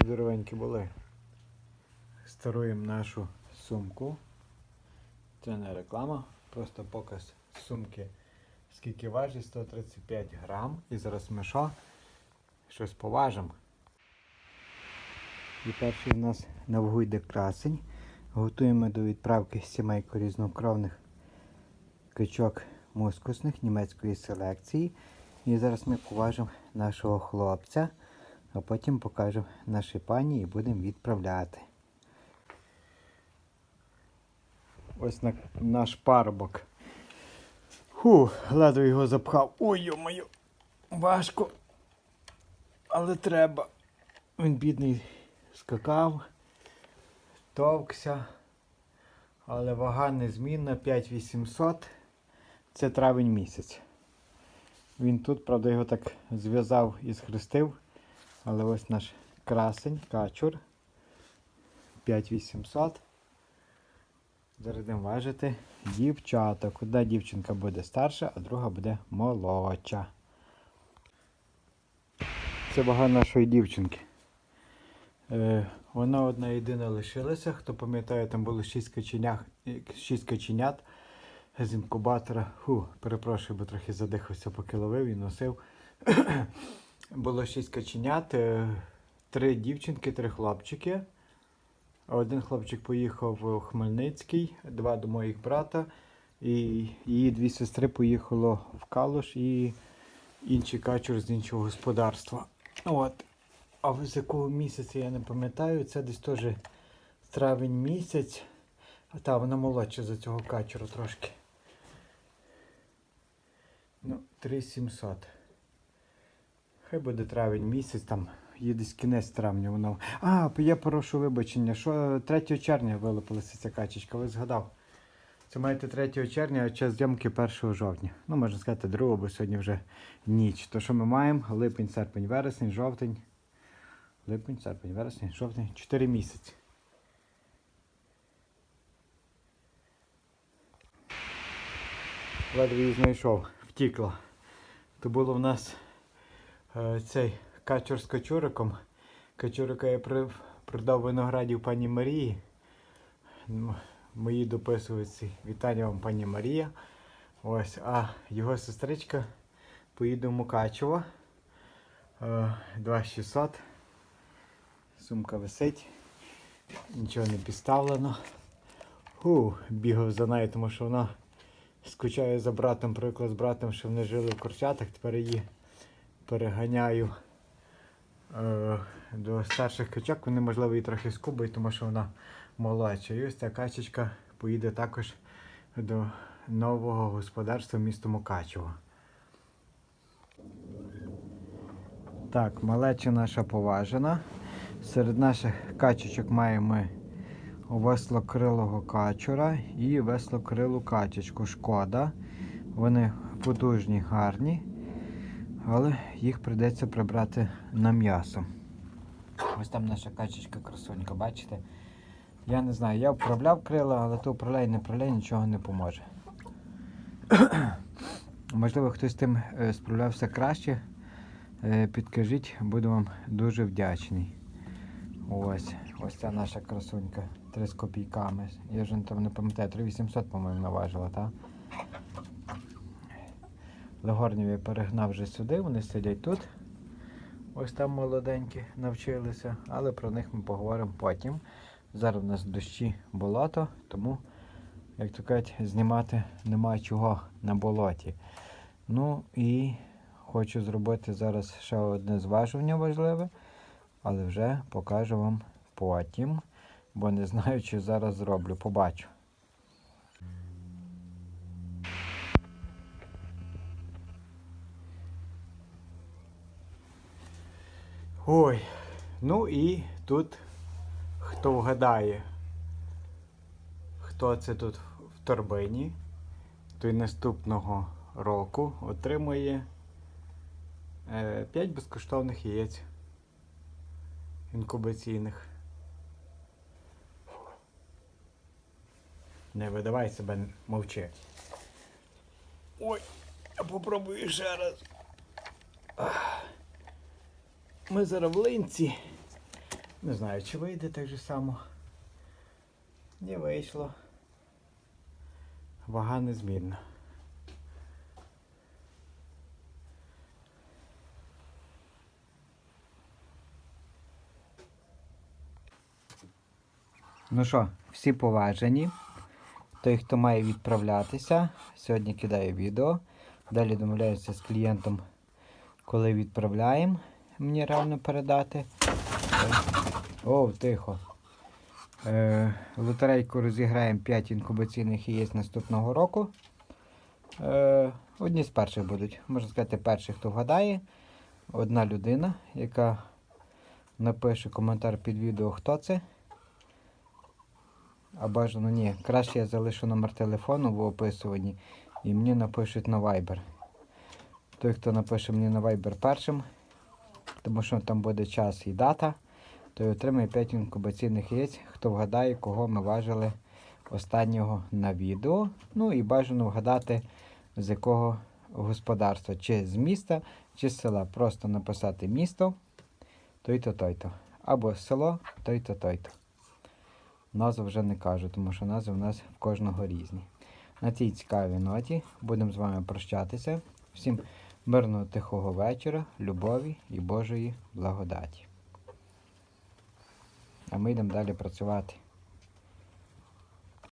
здоровенькі були. Старуємо нашу сумку. Це не реклама, просто показ сумки. Скільки важить 135 грам. І зараз ми що? Щось поважимо. І перший у нас на вагу йде красень. Готуємо до відправки сімейку різнокровних качок мускусних німецької селекції. І зараз ми поважимо нашого хлопця, а потім покажемо нашій пані і будемо відправляти. Ось на, наш парубок. Фу, ледве його запхав. Ой, йо-моє, важко. Але треба. Він бідний скакав, товкся. Але вага незмінна 5800. Це травень місяць. Він тут, правда, його так зв'язав і схрестив. Але ось наш красень, качур. 5800. Зараз будемо важити дівчаток. Одна дівчинка буде старша, а друга буде молодша. Це вага нашої дівчинки. Е, вона одна єдина лишилася. Хто пам'ятає, там було 6 каченят, 6 каченят з інкубатора. Фу, перепрошую, бо трохи задихався, поки ловив і носив. Було 6 каченят, е, три дівчинки, три хлопчики. Один хлопчик поїхав у Хмельницький, два до моїх брата, і її дві сестри поїхало в Калуш і інший качур з іншого господарства. От. А з якого місяця я не пам'ятаю, це десь теж травень місяць. А та вона молодша за цього качура трошки. Ну, 3700. Хай буде травень місяць, там є десь кінець травня воно. А, я прошу вибачення, що 3 червня вилупилася ця качечка, ви згадав. Це маєте 3 червня, а час зйомки 1 жовтня. Ну, можна сказати, 2, бо сьогодні вже ніч. То що ми маємо? Липень, серпень, вересень, жовтень. Липень, серпень, вересень, жовтень. 4 місяці. Ледве її знайшов, втікла. То було в нас е, цей качур з качуриком. Качурика я продав виноградів пані Марії. Мої дописувачі. Вітання вам, пані Марія. Ось, а його сестричка поїде в Мукачево. Е, 2600. Сумка висить. Нічого не підставлено. Фу, бігав за нею, тому що вона скучає за братом, приклад з братом, що вони жили в Корчатах, тепер її переганяю е, до старших качок. Вони, можливо, її трохи скубають, тому що вона молодша. І ось ця качечка поїде також до нового господарства місто Мукачево. Так, малеча наша поважена. Серед наших качечок маємо веслокрилого качура і веслокрилу качечку. Шкода. Вони потужні, гарні, але їх прийдеться прибрати на м'ясо. Ось там наша качечка красунька, бачите? Я не знаю, я вправляв крила, але то вправляй, не вправляй, нічого не поможе. Можливо, хтось з тим е, справлявся краще. Е, Підкажіть, буду вам дуже вдячний. Ось, ось ця наша красунька. 3 з копійками. Я вже там не пам'ятаю, 3800, по-моєму, наважила, так? Легорнів я перегнав вже сюди, вони сидять тут. Ось там молоденькі навчилися, але про них ми поговоримо потім. Зараз у нас дощі болото, тому, як то кажуть, знімати немає чого на болоті. Ну і хочу зробити зараз ще одне зважування важливе, але вже покажу вам потім, бо не знаю, чи зараз зроблю. Побачу. Ой, ну і тут хто вгадає, хто це тут в торбині, той наступного року отримує 5 безкоштовних яєць інкубаційних. Не видавай себе, мовчи. Ой, я попробую ще раз. Ми зараз в линці. Не знаю, чи вийде так же само. Не вийшло. Вага незмінна. Ну що, всі поважені. Той, хто має відправлятися, сьогодні кидає відео. Далі домовляюся з клієнтом, коли відправляємо. Мені реально передати. Е, О, тихо. Е, лотерейку розіграємо 5 інкубаційних яєць наступного року. Е, одні з перших будуть. Можна сказати, перший, хто вгадає. Одна людина, яка напише коментар під відео, хто це. А бажано ні. Краще я залишу номер телефону в описуванні і мені напишуть на Viber. Той, хто напише мені на Viber першим, тому що там буде час і дата, той отримає 5 інкубаційних яєць, хто вгадає, кого ми важили останнього на відео. Ну і бажано вгадати, з якого господарства, чи з міста, чи з села. Просто написати місто, той-то, той-то. Або село, той-то, той-то. Назву вже не кажу, тому що назви в нас в кожного різні. На цій цікавій ноті будемо з вами прощатися. Всім мирного тихого вечора, любові і Божої благодаті. А ми йдемо далі працювати.